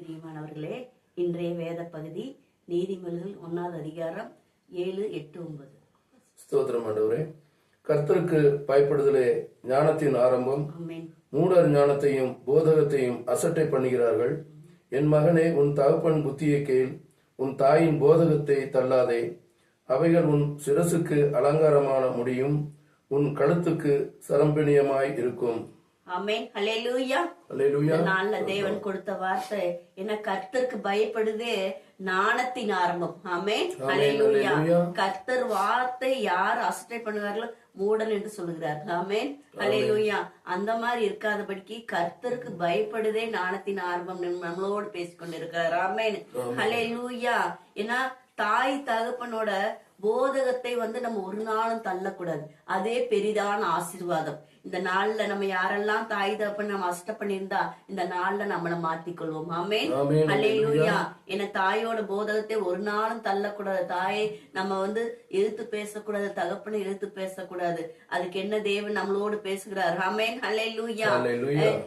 பிரியமானவர்களே இன்றைய வேத பகுதி நீதிமொழிகள் ஒன்னாவது அதிகாரம் ஏழு எட்டு ஒன்பது. ஸ்தோத்திரம் ஆண்டவரே. கர்த்தருக்கு பயப்படுதலே ஞானத்தின் ஆரம்பம். மூடர் ஞானத்தையும் போதகத்தையும் அசட்டை பண்ணுகிறார்கள். என் மகனே உன் தகப்பன் புத்தியை கேள். உன் தாயின் போதகத்தை தள்ளாதே. அவைகள் உன் சிரசுக்கு அலங்காரமான முடியும். உன் கழுத்துக்கு சரம்பிணியமாய் இருக்கும். நாள்ல தேவன் கொடுத்த வார்த்தை என்ன கர்த்தருக்கு பயப்படுதே? நாணத்தின் ஆரம்பம். ஹalleluya. ஹalleluya. கர்த்தர் வார்த்தை யார் அசட்டை பண்ணுவார்களோ மூடன் என்று சொல்லுகிறார். ஆமென். ஹalleluya. அந்த மாதிரி இருக்காதபடிக்கு கர்த்தருக்கு பயப்படுதே நாணத்தின் ஆரம்பம் நம்மளோடு பேசிக்கொண்டு இருக்கிறார் ஆமென். ஹalleluya. ஏன்னா தாய் தகப்பனோட போதகத்தை வந்து நம்ம ஒரு நாளும் தள்ளக்கூடாது. அதே பெரிதான ஆசீர்வாதம். இந்த நாள்ல நம்ம யாரெல்லாம் தாய் தகப்பன் நம்ம அஷ்ட பண்ணியிருந்தா இந்த நாள்ல நம்மள மாத்திக்கொள்வோம். ஆமென். அல்லேலூயா. என தாயோட போதகத்தை ஒரு நாளும் தள்ளக்கூடாது. தாயை நம்ம வந்து எதிர்த்து பேசக்கூடாது தகப்பனை எதிர்த்து பேசக்கூடாது. அதுக்கு என்ன தேவன் நம்மளோடு பேசுகிறார்? ஆமென். அல்லேலூயா.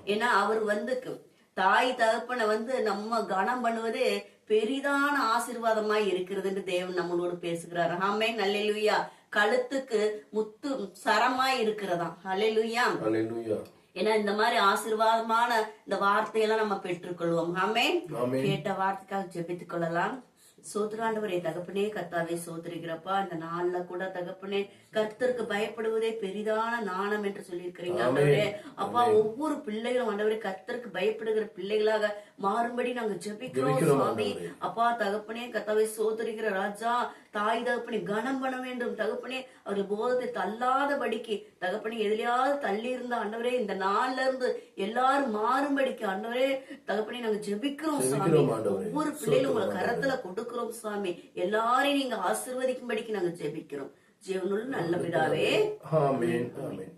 ஏன்னா அவர் வந்து தாய் தகப்பனை வந்து நம்ம கனம் பண்ணுவதே பெரிதான ஆசீர்வாதமாய் இருக்கிறதுன்னு தேவன் நம்மளோடு பேசுகிறார். ஆமென். அல்லேலூயா. கழுத்துக்கு முத்து சரமாய் இருக்கிறதாம். அல்லேலூயா. அல்லேலூயா. ஏன்னா இந்த மாதிரி ஆசீர்வாதமான இந்த வார்த்தையெல்லாம் நம்ம பெற்றுக்கொள்வோம். ஆமென். கேட்ட வார்த்தைக்காக ஜெபித்துக் கொள்ளலாம். சோதராண்டவரே தகப்பனே கர்த்தாவே சோதரிக்கிறப்பா இந்த நாள்ல கூட தகப்பனே கர்த்தருக்கு பயப்படுவதே பெரிதான நாணம் என்று சொல்லியிருக்கிறீங்க ஆண்டவரே. அப்பா ஒவ்வொரு பிள்ளைகளும் ஆண்டவரே கர்த்தருக்கு பயப்படுகிற பிள்ளைகளாக மாறும்படி நாங்க ஜெபிக்கிறோம் சுவாமி. அப்பா தகப்பனே கர்த்தாவே சோதரிக்கிற ராஜா தாய் தகப்பனை கனம் பண்ண வேண்டும். தகப்பனே அவர் போதத்தை தள்ளாதபடிக்கு தகப்பனை எதிலையாவது தள்ளி இருந்த ஆண்டவரே இந்த நாள்ல இருந்து எல்லாரும் மாறும்படிக்கு ஆண்டவரே தகப்பனை நாங்க ஜெபிக்கிறோம் சுவாமி. ஒவ்வொரு பிள்ளைகளும் உங்களை கரத்துல கொடுக்கிறோம். சுவாமி. எல்லாரையும் நீங்க ஆசீர்வதிக்கும்படிக்கு நாங்க ஜெபிக்கிறோம். ஜீவனுள்ள நல்ல பிதாவே. ஆமென் ஆமென்.